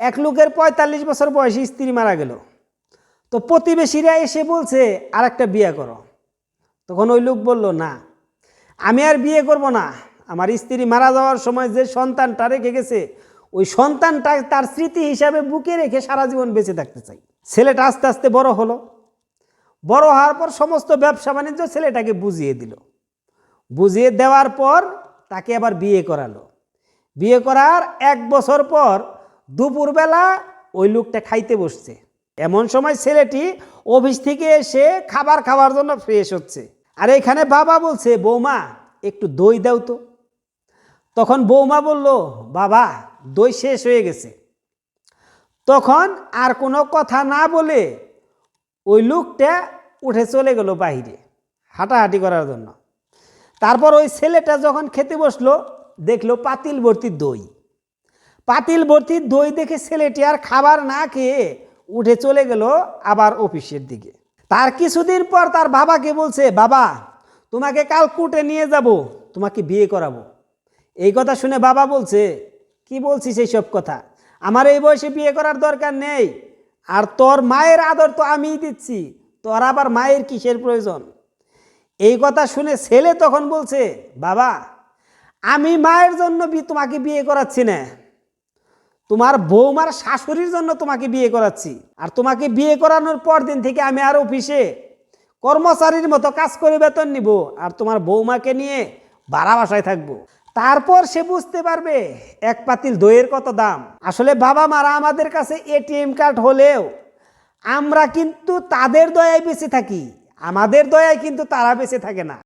এক লোকের পঁয়তাল্লিশ বছর বয়সে স্ত্রী মারা গেল। তো প্রতিবেশীরা এসে বলছে আর একটা বিয়ে করো। তখন ওই লোক বলল, না, আমি আর বিয়ে করব না। আমার স্ত্রী মারা যাওয়ার সময় যে সন্তানটা রেখে গেছে, ওই সন্তানটা তার স্মৃতি হিসাবে বুকে রেখে সারা জীবন বেঁচে থাকতে চাই। ছেলেটা আস্তে আস্তে বড় হলো। বড় হওয়ার পর সমস্ত ব্যবসা বাণিজ্য ছেলেটাকে বুঝিয়ে দিল। বুঝিয়ে দেওয়ার পর তাকে আবার বিয়ে করালো। বিয়ে করার এক বছর পর দুপুরবেলা ওই লোকটা খাইতে বসছে। এমন সময় ছেলেটি অফিস থেকে এসে খাবার খাওয়ার জন্য ফ্রেশ হচ্ছে। আর এখানে বাবা বলছে, বৌমা, একটু দই দাও তো। তখন বৌমা বলল, বাবা, দই শেষ হয়ে গেছে। তখন আর কোনো কথা না বলে ওই লোকটা উঠে চলে গেল বাইরে হাঁটাহাঁটি করার জন্য। তারপর ওই ছেলেটা যখন খেতে বসল, দেখল পাতিল ভর্তি দই। পাতিল ভর্তি দই দেখে ছেলেটি আর খাবার না খেয়ে উঠে চলে গেল আবার অফিসের দিকে। তার কিছুদিন পর তার বাবাকে বলছে, বাবা, তোমাকে কাল কুটে নিয়ে যাব, তোমাকে বিয়ে করাবো। এই কথা শুনে বাবা বলছে, কি বলছিস এই সব কথা? আমার এই বয়সে বিয়ে করার দরকার নেই। আর তোর মায়ের আদর তো আমিই দিচ্ছি, তোর আবার মায়ের কিসের প্রয়োজন? এই কথা শুনে ছেলে তখন বলছে, বাবা, আমি মায়ের জন্য তোমাকে বিয়ে করাচ্ছি না। তোমার বৌমার শাশুড়ির জন্য তোমাকে বিয়ে করাচ্ছি। আর তোমাকে বিয়ে করানোর পর দিন থেকে আমি আর অফিসে কর্মচারীর মতো কাজ করে বেতন নিব আর তোমার বৌমাকে নিয়ে বাড়া বাসায় থাকব। তারপর সে বুঝতে পারবে এক পাতিল দইয়ের কত দাম। আসলে বাবা মারা আমাদের কাছে এটিএম কার্ড হলেও আমরা কিন্তু তাদের দয়ায় বেঁচে থাকি। আমাদের দয়ায় কিন্তু তারা বেঁচে থাকে না।